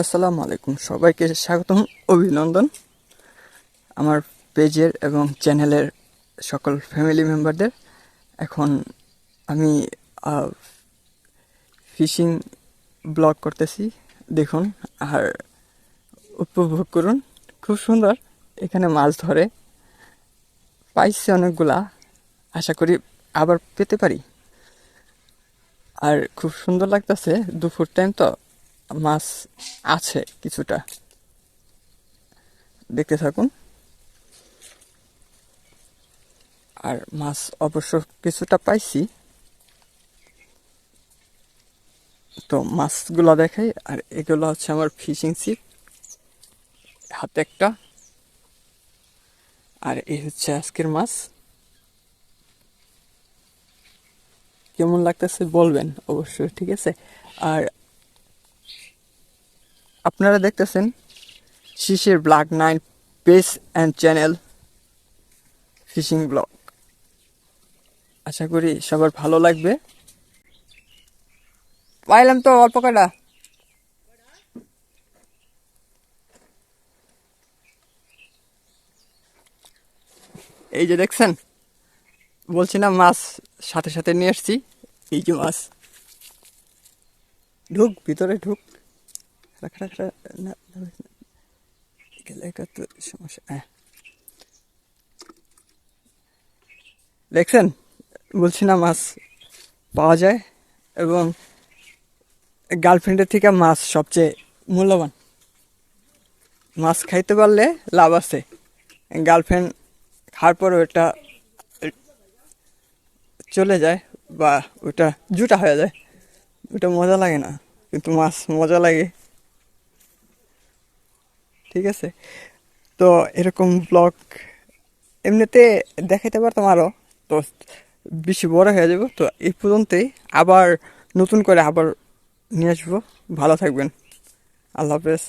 আসসালামু আলাইকুম। সবাইকে স্বাগতম, অভিনন্দন। আমার পেজের এবং চ্যানেলের সকল ফ্যামিলি মেম্বারদের। এখন আমি ফিশিং ব্লগ করতেছি। দেখুন, আর উপভোগ করুন। খুব সুন্দর, এখানে মাছ ধরে। পাইছে অনেকগুলা, আশা করি আবার পেতে পারি। আর খুব সুন্দর লাগতেছে, দুপুর টাইম তো। মাছ আছে কিছুটা। দেখতে থাকুন। আর মাছ অবশ্য কিছুটা পাইছি। তো মাছগুলো দেখাই, আর এগুলো হচ্ছে আমার ফিশিং সিপ হাতে একটা। আর এই হচ্ছে আজকের মাছ। কেমন লাগতেছে বলবেন অবশ্যই, ঠিক আছে? আর আপনারা দেখতেছেন Shishir black nine page and channel fishing blog. আশা করি সবার ভালো লাগবে। পাইলাম তো অল্প কটা এই যে দেখছেন, বলছি না, মাছ সাথে সাথে নিয়ে এসছি এই যে মাছ। ঢুক, ভিতরে ঢুক। সমস্যা হ্যাঁ দেখছেন বলছি না মাছ পাওয়া যায় এবং গার্লফ্রেন্ডের থেকে মাছ সবচেয়ে মূল্যবান। মাছ খাইতে পারলে লাভ আছে। গার্লফ্রেন্ড খাওয়ার পর ওটা চলে যায় বা ওটা জুটা হয়ে যায়। ওটা মজা লাগে না, কিন্তু মাছ মজা লাগে। ঠিক আছে? তো এরকম ব্লগ এমনিতে দেখাইতে পারতাম আরও তো বেশি বড় হয়ে যাব। তো এই পর্যন্তই। আবার নতুন করে আবার নিয়ে আসব। ভালো থাকবেন। আল্লাহ হাফেজ।